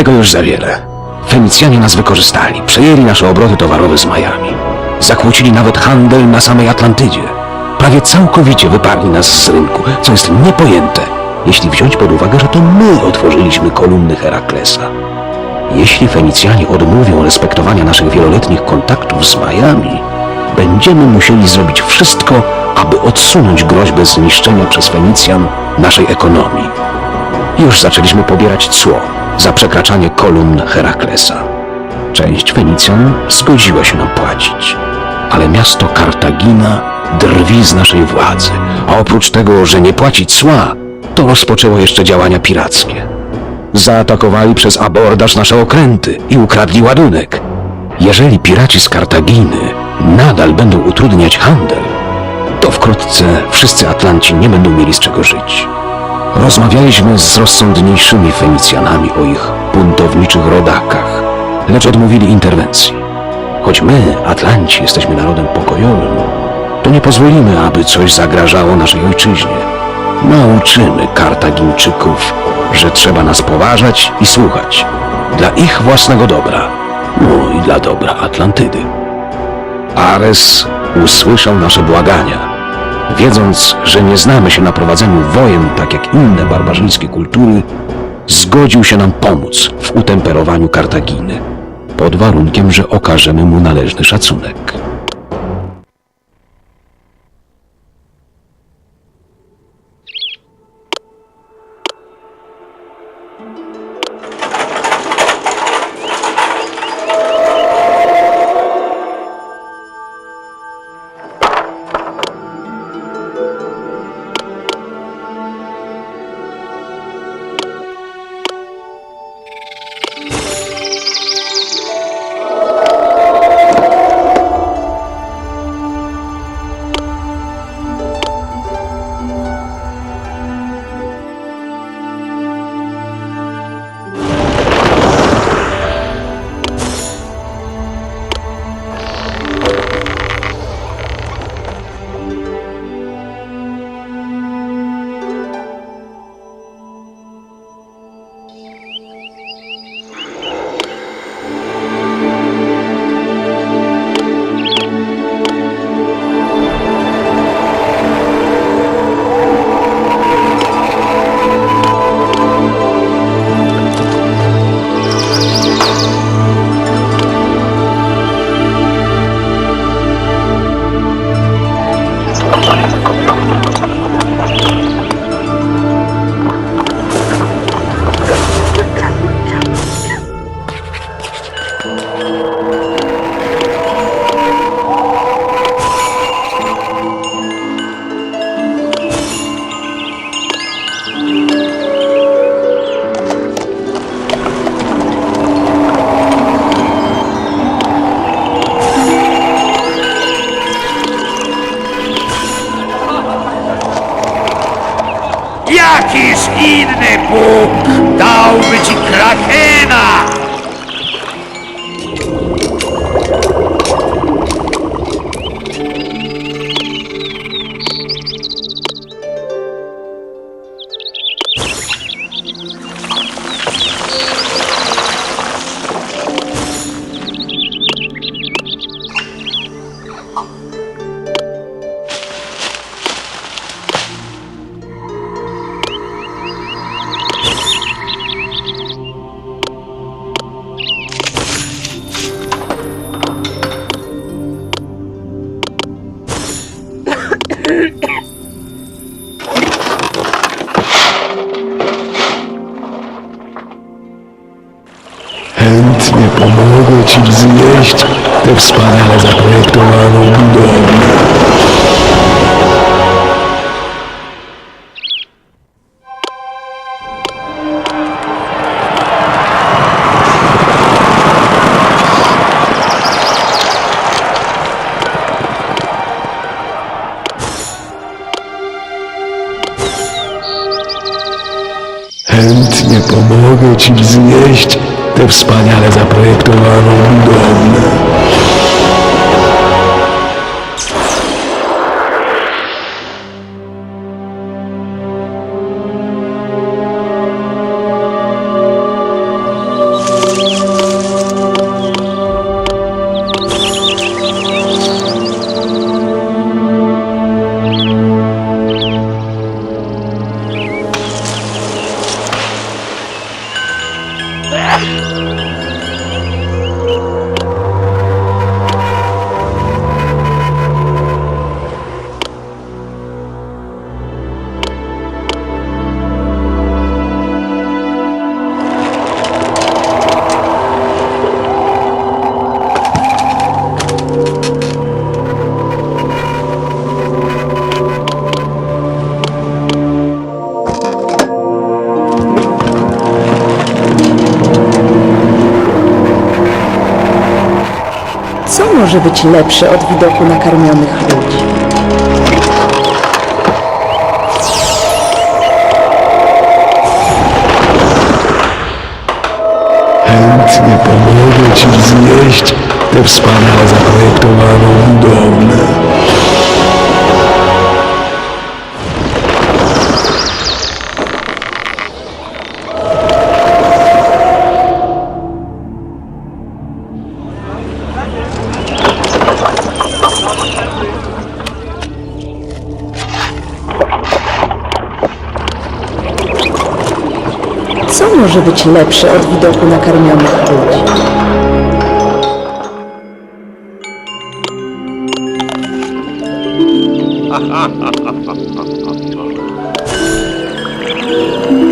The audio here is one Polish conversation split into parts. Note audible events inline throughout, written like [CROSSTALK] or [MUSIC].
Tego już za wiele. Fenicjanie nas wykorzystali, przejęli nasze obroty towarowe z Majami. Zakłócili nawet handel na samej Atlantydzie. Prawie całkowicie wyparli nas z rynku, co jest niepojęte, jeśli wziąć pod uwagę, że to my otworzyliśmy kolumny Heraklesa. Jeśli Fenicjanie odmówią respektowania naszych wieloletnich kontaktów z Majami, będziemy musieli zrobić wszystko, aby odsunąć groźbę zniszczenia przez Fenicjan naszej ekonomii. Już zaczęliśmy pobierać cło za przekraczanie kolumn Heraklesa. Część Fenicjan zgodziła się nam płacić, ale miasto Kartagina drwi z naszej władzy, a oprócz tego, że nie płaci cła, to rozpoczęło jeszcze działania pirackie. Zaatakowali przez abordaż nasze okręty i ukradli ładunek. Jeżeli piraci z Kartaginy nadal będą utrudniać handel, to wkrótce wszyscy Atlanci nie będą mieli z czego żyć. Rozmawialiśmy z rozsądniejszymi Fenicjanami o ich buntowniczych rodakach, lecz odmówili interwencji. Choć my, Atlanci, jesteśmy narodem pokojowym, to nie pozwolimy, aby coś zagrażało naszej ojczyźnie. Nauczymy Kartagińczyków, że trzeba nas poważać i słuchać. Dla ich własnego dobra. No i dla dobra Atlantydy. Ares usłyszał nasze błagania. Wiedząc, że nie znamy się na prowadzeniu wojen tak jak inne barbarzyńskie kultury, zgodził się nam pomóc w utemperowaniu Kartaginy, pod warunkiem, że okażemy mu należny szacunek. Inny Bóg dałby ci krakena? Chętnie wznieść tę wspaniale zaprojektowaną budowlę. Chętnie pomogę ci wznieść tę wspaniale zaprojektowaną budowlę. Może być lepsze od widoku nakarmionych ludzi? Chętnie pomogę ci wznieść tę wspaniale zaprojektowaną budowlę. Może być lepsze od widoku nakarmionych ludzi? Jakiż [LAUGHS]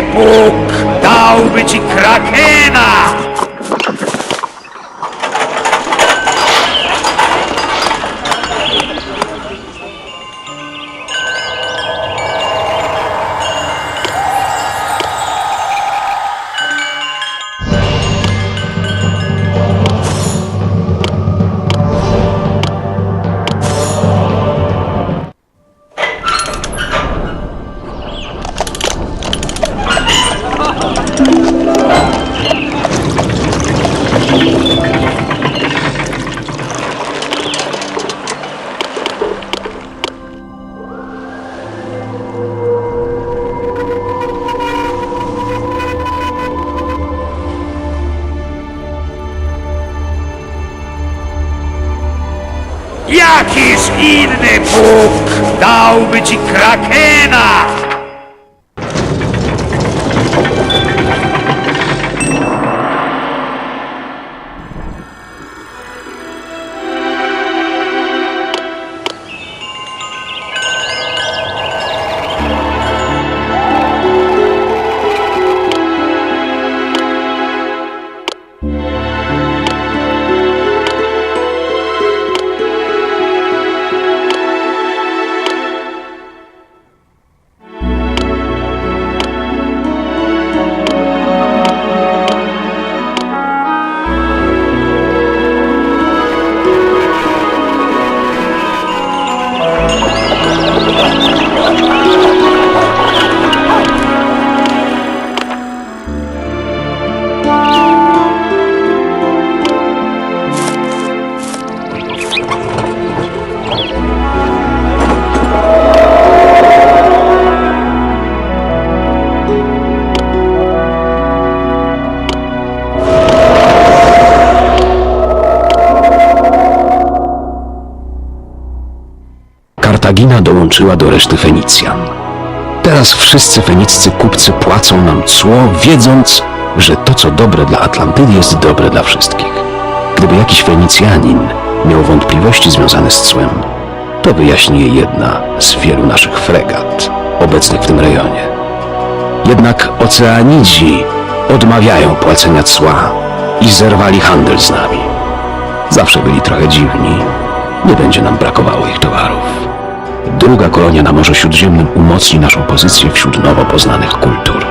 Bóg dałby ci krakena? Dałby ci krakena? Kartagina dołączyła do reszty Fenicjan. Teraz wszyscy feniccy kupcy płacą nam cło, wiedząc, że to, co dobre dla Atlantydy, jest dobre dla wszystkich. Gdyby jakiś Fenicjanin miał wątpliwości związane z cłem, to wyjaśni je jedna z wielu naszych fregat obecnych w tym rejonie. Jednak Oceanidzi odmawiają płacenia cła i zerwali handel z nami. Zawsze byli trochę dziwni. Nie będzie nam brakowało ich towarów. Druga kolonia na Morzu Śródziemnym umocni naszą pozycję wśród nowo poznanych kultur.